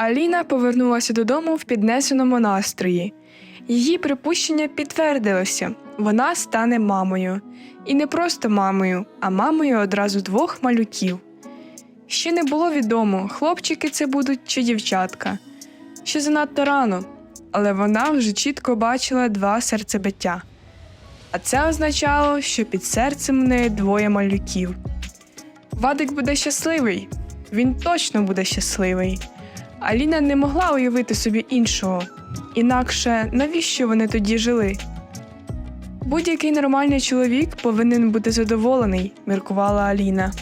Аліна повернулася додому в піднесеному настрої. Її припущення підтвердилося вона стане мамою. І не просто мамою, а мамою одразу двох малюків. Ще не було відомо, хлопчики це будуть чи дівчатка. Ще занадто рано, але вона вже чітко бачила два серцебиття. А це означало, що під серцем в неї двоє малюків. Вадик буде щасливий, він точно буде щасливий. Аліна не могла уявити собі іншого. Інакше навіщо вони тоді жили? Будь-який нормальний чоловік повинен бути задоволений, міркувала Аліна.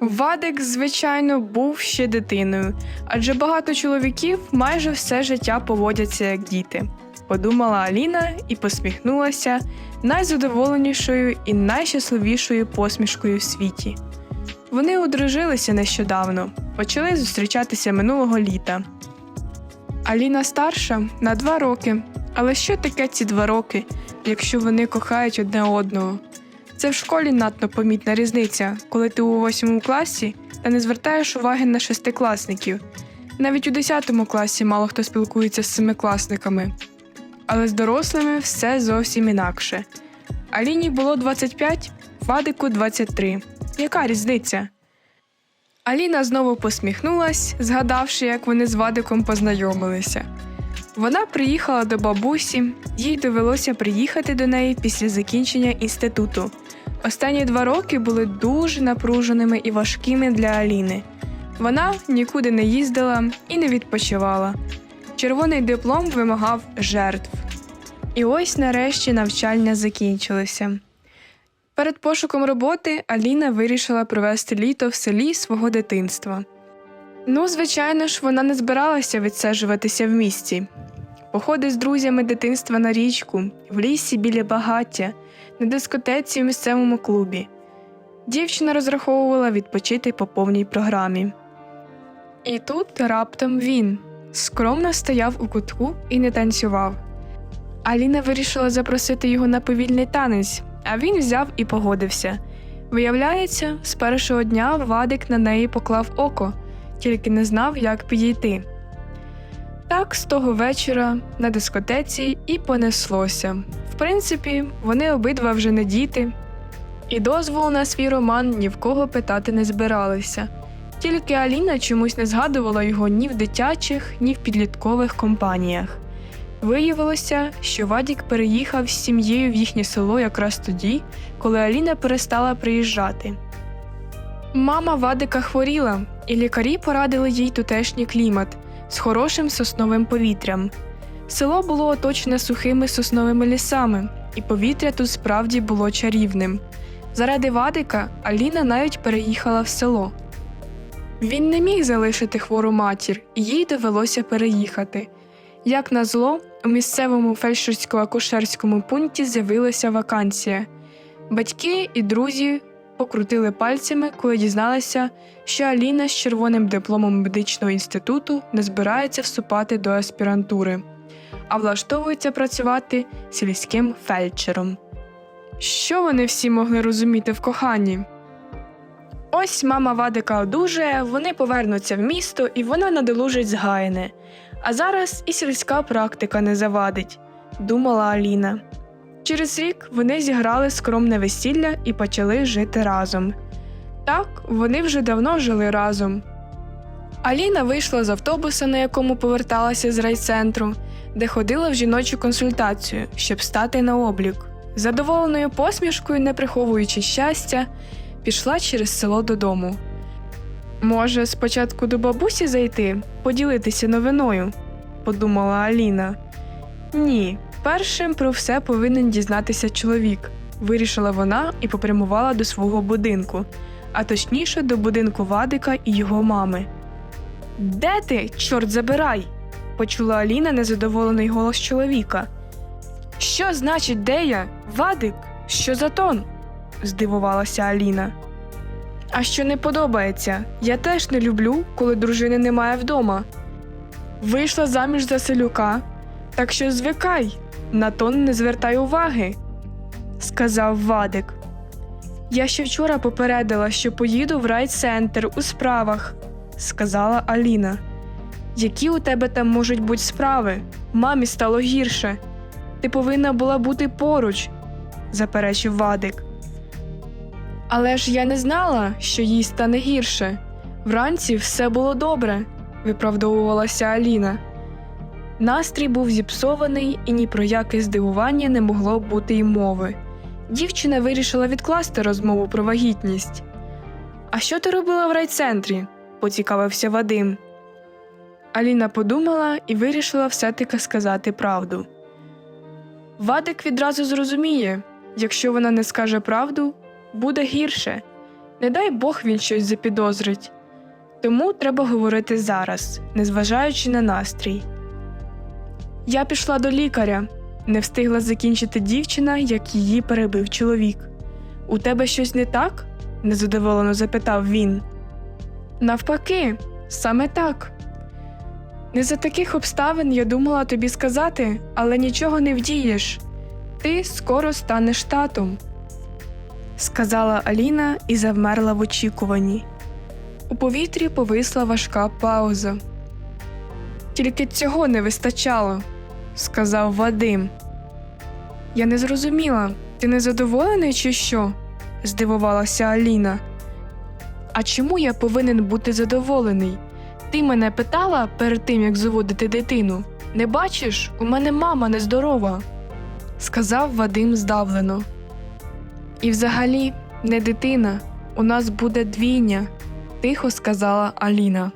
Вадик, звичайно, був ще дитиною, адже багато чоловіків майже все життя поводяться як діти, подумала Аліна і посміхнулася найзадоволенішою і найщасливішою посмішкою в світі. Вони одружилися нещодавно, почали зустрічатися минулого літа. Аліна старша на два роки. Але що таке ці два роки, якщо вони кохають одне одного? Це в школі надто помітна різниця, коли ти у восьмому класі та не звертаєш уваги на шестикласників. Навіть у десятому класі мало хто спілкується з семикласниками. Але з дорослими все зовсім інакше. Аліні було 25, Вадику 23. Яка різниця? Аліна знову посміхнулась, згадавши, як вони з Вадиком познайомилися. Вона приїхала до бабусі, їй довелося приїхати до неї після закінчення інституту. Останні два роки були дуже напруженими і важкими для Аліни. Вона нікуди не їздила і не відпочивала. Червоний диплом вимагав жертв. І ось нарешті навчання закінчилося. Перед пошуком роботи Аліна вирішила провести літо в селі свого дитинства. Ну, звичайно ж, вона не збиралася відсаджуватися в місті. Походи з друзями дитинства на річку, в лісі біля багаття, на дискотеці в місцевому клубі. Дівчина розраховувала відпочити по повній програмі. І тут раптом він скромно стояв у кутку і не танцював. Аліна вирішила запросити його на повільний танець, а він взяв і погодився. Виявляється, з першого дня Вадик на неї поклав око, тільки не знав, як підійти. Так, з того вечора на дискотеці і понеслося. В принципі, вони обидва вже не діти, і дозволу на свій роман ні в кого питати не збиралися. Тільки Аліна чомусь не згадувала його ні в дитячих, ні в підліткових компаніях. Виявилося, що Вадік переїхав з сім'єю в їхнє село якраз тоді, коли Аліна перестала приїжджати. Мама Вадика хворіла, і лікарі порадили їй тутешній клімат з хорошим сосновим повітрям. Село було оточене сухими сосновими лісами, і повітря тут справді було чарівним. Заради Вадика Аліна навіть переїхала в село. Він не міг залишити хвору матір, і їй довелося переїхати. Як назло, у місцевому фельдшерсько-акушерському пункті з'явилася вакансія. Батьки і друзі покрутили пальцями, коли дізналися, що Аліна з червоним дипломом медичного інституту не збирається вступати до аспірантури, а влаштовується працювати сільським фельдшером. Що вони всі могли розуміти в коханні? Ось мама Вадика одужає, вони повернуться в місто і вона надолужить згаяне. А зараз і сільська практика не завадить, думала Аліна. Через рік вони зіграли скромне весілля і почали жити разом. Так, вони вже давно жили разом. Аліна вийшла з автобуса, на якому поверталася з райцентру, де ходила в жіночу консультацію, щоб стати на облік. Задоволеною посмішкою, не приховуючи щастя, пішла через село додому. Може, спочатку до бабусі зайти, поділитися новиною, подумала Аліна. Ні, першим про все повинен дізнатися чоловік, вирішила вона і попрямувала до свого будинку, а точніше до будинку Вадика і його мами. Де ти, чорт забирай? почула Аліна незадоволений голос чоловіка. Що значить, де я? Вадик? Що за тон? здивувалася Аліна. А що не подобається, я теж не люблю, коли дружини немає вдома. Вийшла заміж за селюка, так що звикай, на тон не звертай уваги, сказав Вадик. Я ще вчора попередила, що поїду в райцентр у справах, сказала Аліна. Які у тебе там можуть бути справи? Мамі стало гірше. Ти повинна була бути поруч, заперечив Вадик. Але ж я не знала, що їй стане гірше. Вранці все було добре, виправдовувалася Аліна. Настрій був зіпсований, і ні про яке здивування не могло бути й мови. Дівчина вирішила відкласти розмову про вагітність. А що ти робила в райцентрі? поцікавився Вадим. Аліна подумала і вирішила все-таки сказати правду. Вадик відразу зрозуміє, якщо вона не скаже правду, буде гірше. Не дай Бог він щось запідозрить. Тому треба говорити зараз, незважаючи на настрій. Я пішла до лікаря, не встигла закінчити дівчина, як її перебив чоловік. У тебе щось не так? незадоволено запитав він. Навпаки, саме так. Не за таких обставин я думала тобі сказати, але нічого не вдієш. Ти скоро станеш татом, сказала Аліна і завмерла в очікуванні. У повітрі повисла важка пауза. Тільки цього не вистачало, сказав Вадим. Я не зрозуміла, ти незадоволений чи що? здивувалася Аліна. А чому я повинен бути задоволений? Ти мене питала перед тим, як заводити дитину. Не бачиш, у мене мама нездорова, сказав Вадим здавлено. І взагалі, не дитина, у нас буде двійня, тихо сказала Аліна.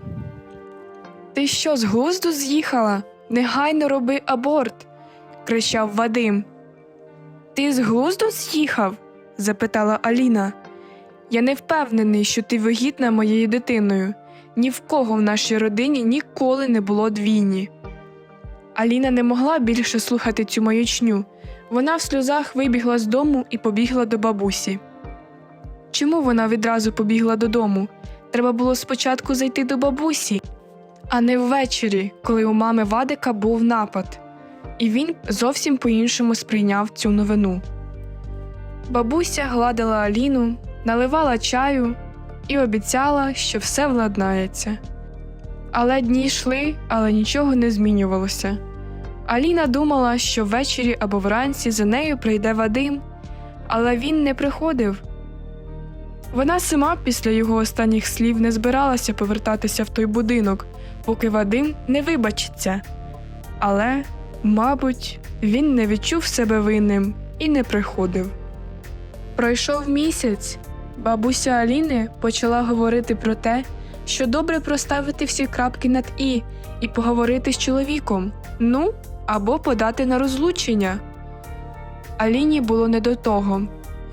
Ти що, з глузду з'їхала? Негайно роби аборт, кричав Вадим. Ти з глузду з'їхав? запитала Аліна. Я не впевнений, що ти вагітна моєю дитиною. Ні в кого в нашій родині ніколи не було двійні. Аліна не могла більше слухати цю маячню. Вона в сльозах вибігла з дому і побігла до бабусі. Чому вона відразу побігла додому? Треба було спочатку зайти до бабусі, а не ввечері, коли у мами Вадика був напад, і він зовсім по-іншому сприйняв цю новину. Бабуся гладила Аліну, наливала чаю і обіцяла, що все владнається. Але дні йшли, але нічого не змінювалося. Аліна думала, що ввечері або вранці за нею прийде Вадим, але він не приходив. Вона сама після його останніх слів не збиралася повертатися в той будинок, поки Вадим не вибачиться. Але, мабуть, він не відчув себе винним і не приходив. Пройшов місяць. Бабуся Аліни почала говорити про те, що добре проставити всі крапки над і і поговорити з чоловіком, ну або подати на розлучення. Аліні було не до того.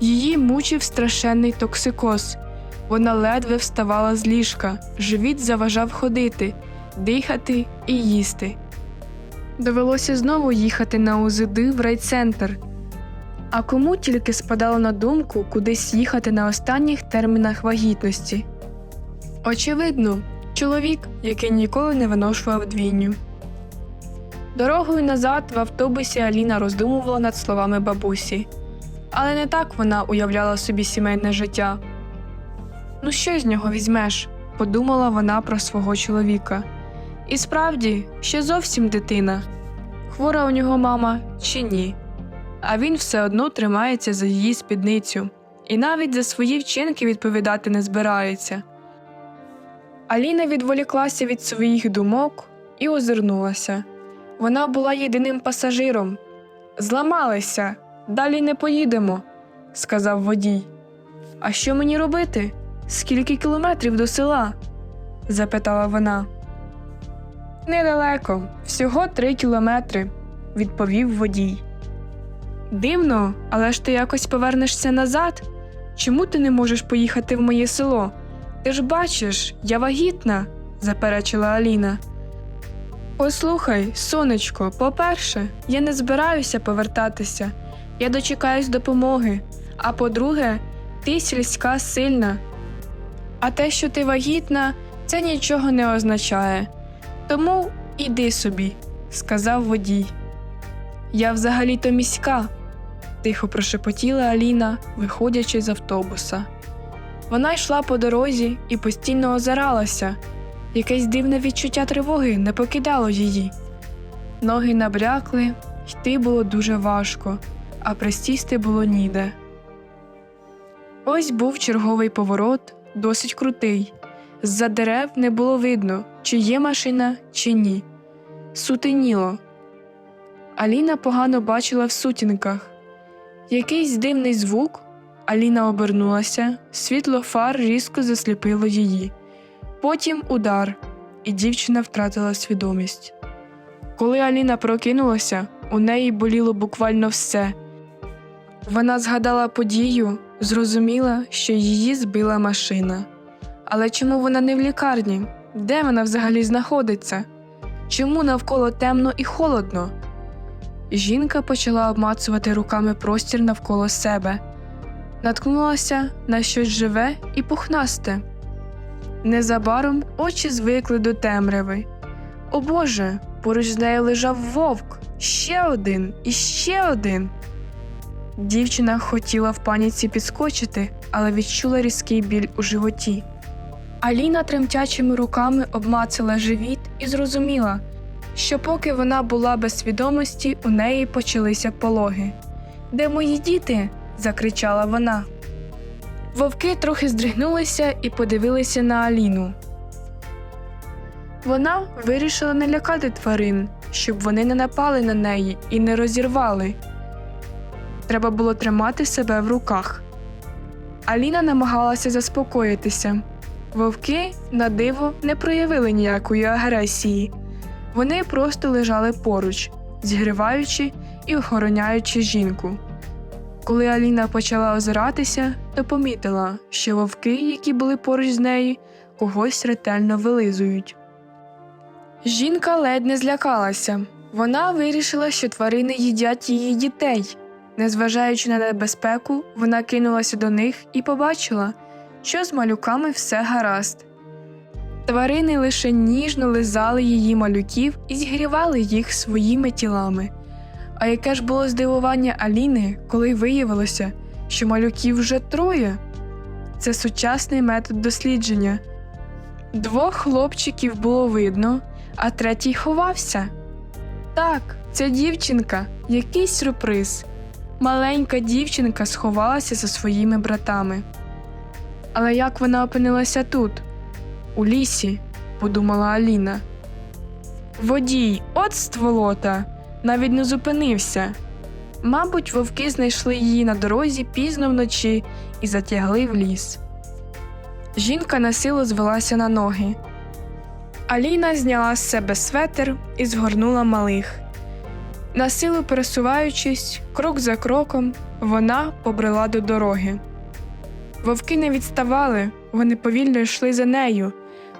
Її мучив страшенний токсикоз. Вона ледве вставала з ліжка, живіт заважав ходити, дихати і їсти. Довелося знову їхати на УЗД в райцентр. А кому тільки спадало на думку кудись їхати на останніх термінах вагітності? Очевидно, чоловік, який ніколи не виношував двійню. Дорогою назад в автобусі Аліна роздумувала над словами бабусі, але не так вона уявляла собі сімейне життя. Ну, що з нього візьмеш? подумала вона про свого чоловіка. І справді, ще зовсім дитина. Хвора у нього мама чи ні а він все одно тримається за її спідницю і навіть за свої вчинки відповідати не збирається. Аліна відволіклася від своїх думок і озирнулася. Вона була єдиним пасажиром. Зламалися, далі не поїдемо, сказав водій. А що мені робити? Скільки кілометрів до села? запитала вона. Недалеко, всього три кілометри, відповів водій. Дивно, але ж ти якось повернешся назад. Чому ти не можеш поїхати в моє село? Ти ж бачиш, я вагітна, заперечила Аліна. Послухай, сонечко, по-перше, я не збираюся повертатися, я дочекаюсь допомоги. А по-друге, ти сільська сильна. А те, що ти вагітна, це нічого не означає. Тому іди собі, сказав водій. Я взагалі-то міська, тихо прошепотіла Аліна, виходячи з автобуса. Вона йшла по дорозі і постійно озиралася. Якесь дивне відчуття тривоги не покидало її. Ноги набрякли, йти було дуже важко, а пристісти було ніде. Ось був черговий поворот, досить крутий. З-за дерев не було видно, чи є машина, чи ні. Сутеніло. Аліна погано бачила в сутінках. Якийсь дивний звук. Аліна обернулася, світло фар різко засліпило її. Потім удар, і дівчина втратила свідомість. Коли Аліна прокинулася, у неї боліло буквально все. Вона згадала подію, зрозуміла, що її збила машина. Але чому вона не в лікарні? Де вона взагалі знаходиться? Чому навколо темно і холодно? Жінка почала обмацувати руками простір навколо себе, наткнулася на щось живе і пухнасте. Незабаром очі звикли до темряви. О Боже, поруч з нею лежав вовк, ще один і ще один. Дівчина хотіла в паніці підскочити, але відчула різкий біль у животі. Аліна тремтячими руками обмацала живіт і зрозуміла, що поки вона була без свідомості, у неї почалися пологи. Де мої діти? Закричала вона. Вовки трохи здригнулися і подивилися на Аліну. Вона вирішила не лякати тварин, щоб вони не напали на неї і не розірвали. Треба було тримати себе в руках. Аліна намагалася заспокоїтися. Вовки, на диво, не проявили ніякої агресії. Вони просто лежали поруч, зігріваючи і охороняючи жінку. Коли Аліна почала озиратися, то помітила, що вовки, які були поруч з нею, когось ретельно вилизують. Жінка ледь не злякалася. Вона вирішила, що тварини їдять її дітей. Незважаючи на небезпеку, вона кинулася до них і побачила, що з малюками все гаразд. Тварини лише ніжно лизали її малюків і зігрівали їх своїми тілами. А яке ж було здивування Аліни, коли виявилося, що малюків вже троє? Це сучасний метод дослідження. Двох хлопчиків було видно, а третій ховався. Так, це дівчинка, якийсь сюрприз. Маленька дівчинка сховалася за своїми братами. Але як вона опинилася тут? У лісі, подумала Аліна. Водій, от стволота, навіть не зупинився. Мабуть, вовки знайшли її на дорозі пізно вночі і затягли в ліс. Жінка на силу звелася на ноги. Аліна зняла з себе светер і згорнула малих. На силу пересуваючись, крок за кроком, вона побрела до дороги. Вовки не відставали, вони повільно йшли за нею,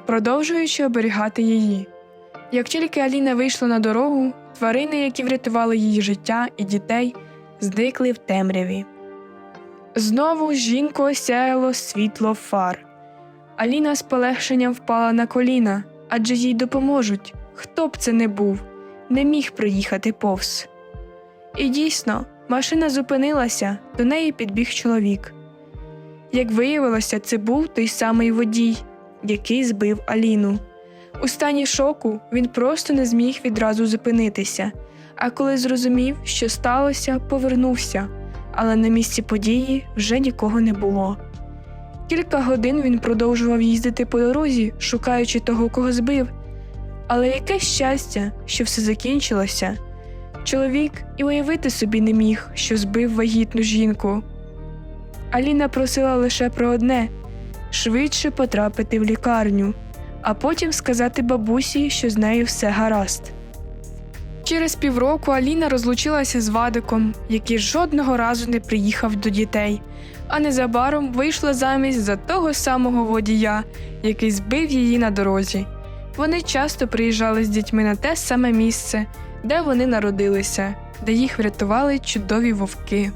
продовжуючи оберігати її. Як тільки Аліна вийшла на дорогу, тварини, які врятували її життя і дітей, зникли в темряві. Знову жінку осяяло світло фар. Аліна з полегшенням впала на коліна, адже їй допоможуть. Хто б це не був, не міг приїхати повз. І дійсно, машина зупинилася, до неї підбіг чоловік. Як виявилося, це був той самий водій, який збив Аліну. У стані шоку він просто не зміг відразу зупинитися, а коли зрозумів, що сталося, повернувся, але на місці події вже нікого не було. Кілька годин він продовжував їздити по дорозі, шукаючи того, кого збив. Але яке щастя, що все закінчилося. Чоловік і уявити собі не міг, що збив вагітну жінку. Аліна просила лише про одне швидше потрапити в лікарню, а потім сказати бабусі, що з нею все гаразд. Через півроку Аліна розлучилася з Вадиком, який жодного разу не приїхав до дітей, а незабаром вийшла замість за того самого водія, який збив її на дорозі. Вони часто приїжджали з дітьми на те саме місце, де вони народилися, де їх врятували чудові вовки.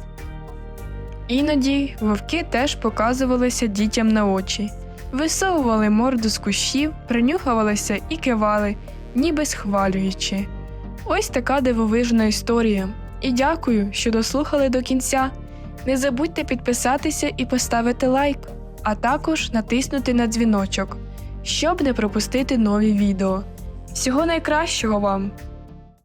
Іноді вовки теж показувалися дітям на очі, висовували морду з кущів, принюхувалися і кивали, ніби схвалюючи. Ось така дивовижна історія. І дякую, що дослухали до кінця. Не забудьте підписатися і поставити лайк, а також натиснути на дзвіночок, щоб не пропустити нові відео. Всього найкращого вам!